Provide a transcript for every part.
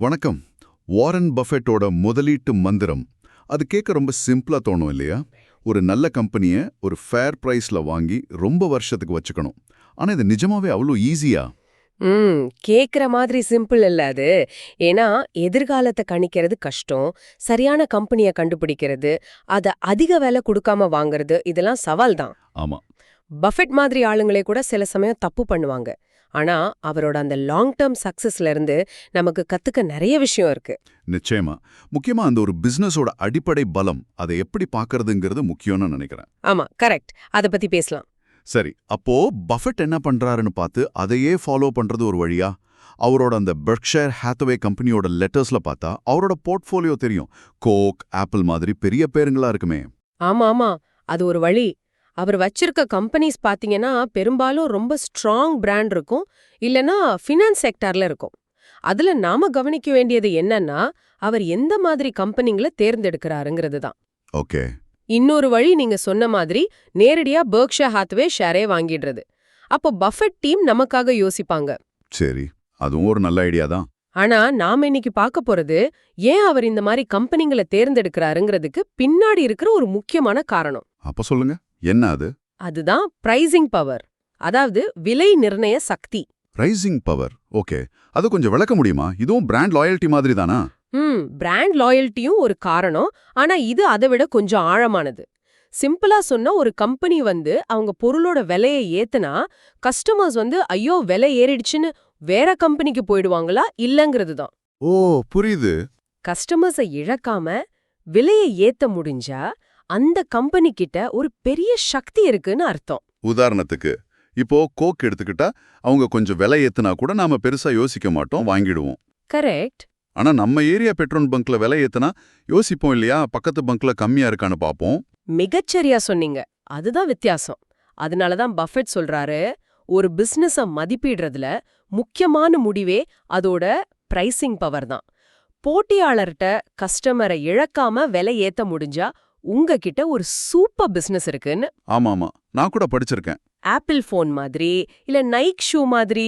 வணக்கம். வாரன் பஃபெட்டோட முதலீட்டு மந்திரம். அது கேட்க ரொம்ப சிம்பிளா தோணும் இல்லையா? ஒரு நல்ல கம்பெனியை ஒரு ஃபேர் பிரைஸ்ல வாங்கி ரொம்ப வருஷத்துக்கு வச்சுக்கணும். ஆனா இது நிஜமாவே அவ்வளோ ஈஸியா? ம் கேக்குற மாதிரி சிம்பிள் இல்ல அது. ஏன்னா எதிர்காலத்தை கணிக்கிறது கஷ்டம். சரியான கம்பெனியை கண்டுபிடிக்கிறது. அத அதிக விலை கொடுக்காம வாங்குறது இதெல்லாம் சவால் தான் ஆமா. பஃபெட் மாதிரி ஆளுங்களே கூட சில சமயம் தப்பு பண்ணுவாங்க. ஆனா அவரோட அந்த லாங் டேர்ம் சக்சஸ்ல இருந்து நமக்கு கத்துக்க நிறைய விஷயம் இருக்கு. நிச்சயமா. முக்கியமா அந்த ஒரு பிசினஸோட அடிப்படை பலம் அதை எப்படி பார்க்கறதுங்கிறது முக்கியம்னு நினைக்கிறேன். ஆமா கரெக்ட் அத பத்தி பேசலாம். சரி அப்போ பஃபெட் என்ன பண்றாருன்னு பார்த்து அதையே ஃபாலோ பண்றது ஒரு வழியா? அவரோட அந்த பெர்க்ஷயர் ஹேத்வே கம்பெனியோட லெட்டர்ஸ்ல பார்த்தா அவரோட போர்ட்ஃபோலியோ தெரியும். கோக் ஆப்பிள் மாதிரி பெரிய பேருங்களா இருக்குமே. ஆமா ஆமா. அது ஒரு வழி. அவர் வச்சிருக்க கம்பெனிஸ் பாத்தீங்கன்னா பெரும்பாலும் ரொம்ப ஸ்ட்ராங் பிராண்ட் இருக்கும். இல்லனா ஃபினான்ஸ் செக்டார்ல இருக்கும். அதுல நாம கவனிக்க வேண்டியது என்னன்னா அவர் எந்த மாதிரி கம்பெனிங்களை தேர்ந்தெடுக்கிறாருங்கிறது தான் ஓகே. இன்னொரு வழி நீங்க சொன்ன மாதிரி நேரடியா பெர்க்ஷா ஹாத்வே ஷேரே வாங்கிடுறது. அப்போ பஃபெட் டீம் நமக்காக யோசிப்பாங்க. சரி அதுவும் ஒரு நல்ல ஐடியா தான். ஆனா நாம இன்னைக்கு பார்க்க போறது ஏன் அவர் இந்த மாதிரி கம்பெனிங்களை தேர்ந்தெடுக்கிறாருங்கிறதுக்கு பின்னாடி இருக்கிற ஒரு முக்கியமான காரணம். அப்ப சொல்லுங்க. என்ன அது? அதுதான் பிரைசிங் பவர் அதாவது விலை நிர்ணய சக்தி. ரைசிங் பவர் ஓகே அது கொஞ்சம் விளக்க முடியுமா? இதுவும் பிராண்ட் லாயல்ட்டி மாதிரி தானா ம் பிராண்ட் லாயல்ட்டியும் ஒரு காரணம். ஆனா இது அதை விட கொஞ்சம் ஆழமானது. சிம்பிளா சொன்னா ஒரு கம்பெனி வந்து அவங்க பொருளோட விலையை ஏத்துனா கஸ்டமர்ஸ் வந்து ஐயோ விலை ஏறிடுச்சுன்னு வேற கம்பெனிக்கு போயிடுவாங்களா? இல்லங்கிறது தான். ஓ புரியுது. கஸ்டமர்ஸை இழக்காம விலையை ஏத்த முடிஞ்சா அந்த கம்பெனி கிட்ட ஒரு பெரிய சக்தி இருக்குன்னு அர்த்தம். உதாரணத்துக்கு இப்போ கோக் எடுத்துக்கிட்டா அவங்க கொஞ்சம் விலை ஏத்துனா கூட நாம பெருசா யோசிக்க மாட்டோம் வாங்கிடுவோம். கரெக்ட் ஆனா நம்ம ஏரியா பெட்ரோல் பங்க்ல விலை ஏத்துனா யோசிப்போம் இல்லையா பக்கத்து பங்க்ல கம்மியா இருக்கான்னு பாப்போம். மிகச்சரியா சொன்னீங்க. அதுதான் வித்தியாசம். அதனால தான் பஃபெட் சொல்றாரு ஒரு பிசினஸ மதிப்பிடுறதுல முக்கியமான முடிவே அதோட பிரைசிங் பவர் தான். போட்டியாளர்கிட்ட கஸ்டமரை இழக்காம விலை ஏத்த முடிஞ்சா உங்ககிட்ட ஒரு சூப்பர் பிசினஸ் இருக்குன்னு ஆமா ஆமா நான் கூட படிச்சிருக்கேன். ஆப்பிள் ஃபோன் மாதிரி இல்ல நைக் ஷூ மாதிரி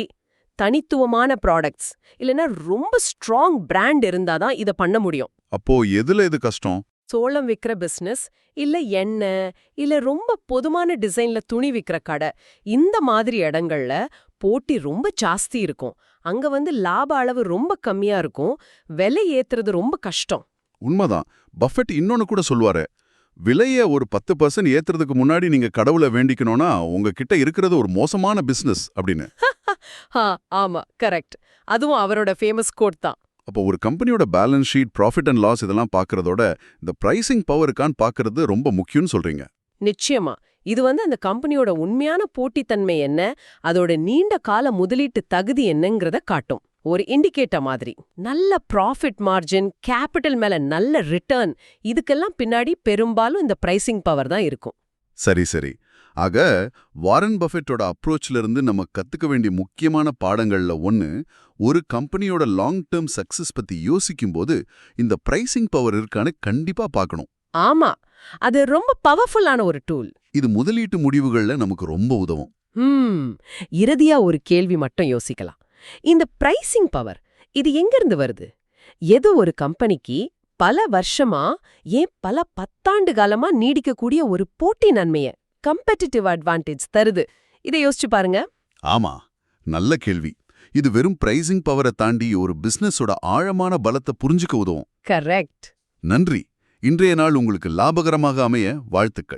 தனித்துவமான ப்ராடக்ட்ஸ் இல்லனா ரொம்ப ஸ்ட்ராங் பிராண்ட் இருந்தாதான் இத பண்ண முடியும். அப்போ எதுல இது கஷ்டம்? சோளம் விக்கிற பிசினஸ் இல்ல எண்ணெய் இல்ல ரொம்ப பொதுமான டிசைன்ல துணி விக்கிற கடை இந்த மாதிரி இடங்கள்ல போட்டி ரொம்ப ஜாஸ்தி இருக்கும். அங்க வந்து லாப அளவு ரொம்ப கம்மியா இருக்கும் விலை ஏத்துறது ரொம்ப கஷ்டம். உண்மைதான். பஃபெட் இன்னொன்னு கூட சொல்லுவாரு விலைய ஒரு பத்து பர்சன்ட் ஏத்துறதுக்கு முன்னாடி நீங்க கடவுளை வேண்டிக்கணும்னா உங்ககிட்ட இருக்கிறது ஒரு மோசமான பிசினஸ் அப்படின்னு. ஆமா கரெக்ட் அதுவும் அவரோட ஃபேமஸ் கோட் தான். அப்போ ஒரு கம்பெனியோட balance sheet profit and loss இதெல்லாம் பார்க்கறதோட இந்த பிரைசிங் பவருக்கான்னு பார்க்கறது ரொம்ப முக்கியம்னு சொல்றீங்க. நிச்சயமா. இது வந்து அந்த கம்பெனியோட உண்மையான போட்டித்தன்மை என்ன அதோட நீண்ட கால முதலீட்டு தகுதி என்னங்கிறத காட்டும். ஒரு இண்டிகேட்டர் மாதிரி. நல்ல ப்ராஃபிட் மார்ஜின் கேபிட்டல் மேல நல்ல ரிட்டர்ன் இதுக்கெல்லாம் பின்னாடி பெரும்பாலும் இந்த பிரைசிங் பவர் தான் இருக்கும். சரி சரி. ஆக வாரன் பஃபெட்டோட அப்ரோச்ல இருந்து நம்ம கத்துக்க வேண்டிய முக்கியமான பாடங்கள்ல ஒன்னு ஒரு கம்பெனியோட லாங் டேர்ம் சக்சஸ் பத்தி யோசிக்கும்போது இந்த பிரைசிங் பவர் இருக்கான்னு கண்டிப்பா பார்க்கணும். ஆமா. அது ரொம்ப பவர்ஃபுல்லான ஒரு டூல் இது முதலீட்டு முடிவுகள்ல நமக்கு ரொம்ப உதவும். இறுதியா ஒரு கேள்வி மட்டும் யோசிக்கலாம். இந்த பிரைசிங் பவர் இது எங்கிருந்து வருது? எது ஒரு கம்பெனிக்கு பல வருஷமா ஏன் பல பத்தாண்டு காலமா நீடிக்கக்கூடிய ஒரு போட்டி நன்மைய கம்பெட்டிட்டிவ் அட்வான்டேஜ் தருது. இதை யோசிச்சு பாருங்க. ஆமா நல்ல கேள்வி. இது வெறும் பிரைசிங் பவரை தாண்டி ஒரு பிசினஸோட ஆழமான பலத்தை புரிஞ்சுக்க உதவும். கரெக்ட் நன்றி. இன்றைய நாள் உங்களுக்கு லாபகரமாக அமைய வாழ்த்துக்கள்.